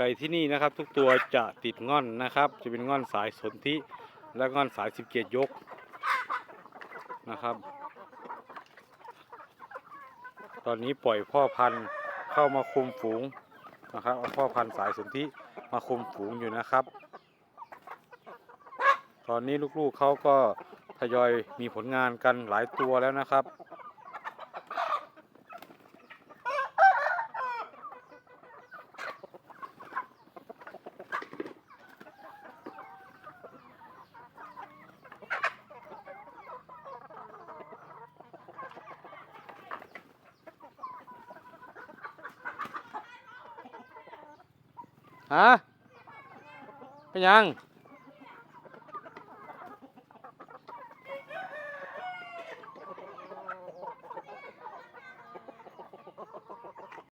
ไก่ที่นี่นะครับ ทุกตัวจะติดง่อนนะครับ จะเป็นง่อนสายสนธิและง่อนสายสิบเกียยกนะครับ ตอนนี้ปล่อยพ่อพันธุ์เข้ามาคุมฝูงนะครับเอาพ่อพันธุ์สายสนธิมาคุมฝูงอยู่นะครับ ตอนนี้ลูกๆเขาก็ทยอยมีผลงานกันหลายตัวแล้วนะครับ ฮะเป็นยัง